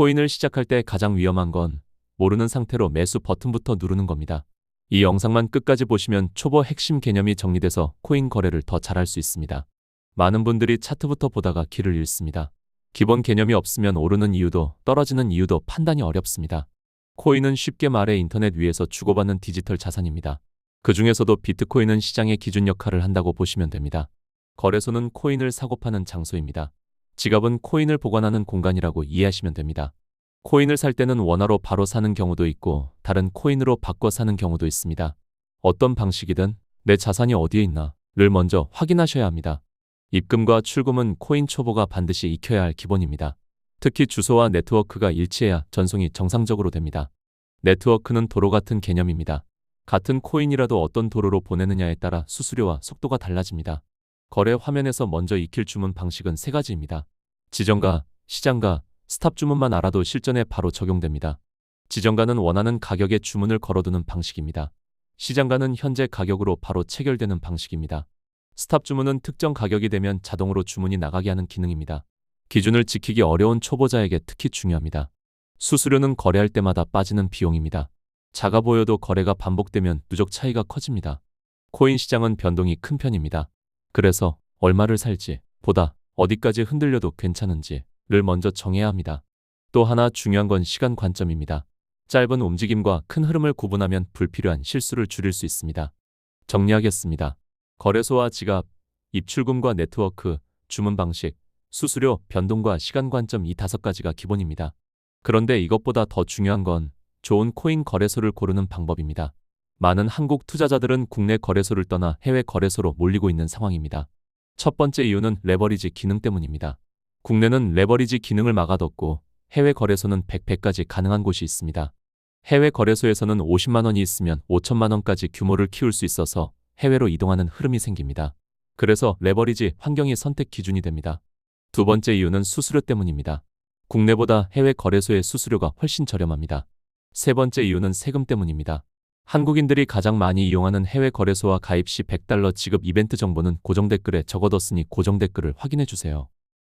코인을 시작할 때 가장 위험한 건 모르는 상태로 매수 버튼부터 누르는 겁니다. 이 영상만 끝까지 보시면 초보 핵심 개념이 정리돼서 코인 거래를 더 잘할 수 있습니다. 많은 분들이 차트부터 보다가 길을 잃습니다. 기본 개념이 없으면 오르는 이유도 떨어지는 이유도 판단이 어렵습니다. 코인은 쉽게 말해 인터넷 위에서 주고받는 디지털 자산입니다. 그 중에서도 비트코인은 시장의 기준 역할을 한다고 보시면 됩니다. 거래소는 코인을 사고 파는 장소입니다. 지갑은 코인을 보관하는 공간이라고 이해하시면 됩니다. 코인을 살 때는 원화로 바로 사는 경우도 있고 다른 코인으로 바꿔 사는 경우도 있습니다. 어떤 방식이든 내 자산이 어디에 있나를 먼저 확인하셔야 합니다. 입금과 출금은 코인 초보가 반드시 익혀야 할 기본입니다. 특히 주소와 네트워크가 일치해야 전송이 정상적으로 됩니다. 네트워크는 도로 같은 개념입니다. 같은 코인이라도 어떤 도로로 보내느냐에 따라 수수료와 속도가 달라집니다. 거래 화면에서 먼저 익힐 주문 방식은 세 가지입니다. 지정가, 시장가, 스탑 주문만 알아도 실전에 바로 적용됩니다. 지정가는 원하는 가격에 주문을 걸어두는 방식입니다. 시장가는 현재 가격으로 바로 체결되는 방식입니다. 스탑 주문은 특정 가격이 되면 자동으로 주문이 나가게 하는 기능입니다. 기준을 지키기 어려운 초보자에게 특히 중요합니다. 수수료는 거래할 때마다 빠지는 비용입니다. 작아 보여도 거래가 반복되면 누적 차이가 커집니다. 코인 시장은 변동이 큰 편입니다. 그래서 얼마를 살지 보다 어디까지 흔들려도 괜찮은지를 먼저 정해야 합니다. 또 하나 중요한 건 시간 관점입니다. 짧은 움직임과 큰 흐름을 구분하면 불필요한 실수를 줄일 수 있습니다. 정리하겠습니다. 거래소와 지갑, 입출금과 네트워크, 주문 방식, 수수료, 변동과 시간 관점 이 다섯 가지가 기본입니다. 그런데 이것보다 더 중요한 건 좋은 코인 거래소를 고르는 방법입니다. 많은 한국 투자자들은 국내 거래소를 떠나 해외 거래소로 몰리고 있는 상황입니다. 첫 번째 이유는 레버리지 기능 때문입니다. 국내는 레버리지 기능을 막아뒀고 해외 거래소는 100배까지 가능한 곳이 있습니다. 해외 거래소에서는 50만 원이 있으면 5천만 원까지 규모를 키울 수 있어서 해외로 이동하는 흐름이 생깁니다. 그래서 레버리지 환경이 선택 기준이 됩니다. 두 번째 이유는 수수료 때문입니다. 국내보다 해외 거래소의 수수료가 훨씬 저렴합니다. 세 번째 이유는 세금 때문입니다. 한국인들이 가장 많이 이용하는 해외 거래소와 가입 시 100달러 지급 이벤트 정보는 고정 댓글에 적어뒀으니 고정 댓글을 확인해 주세요.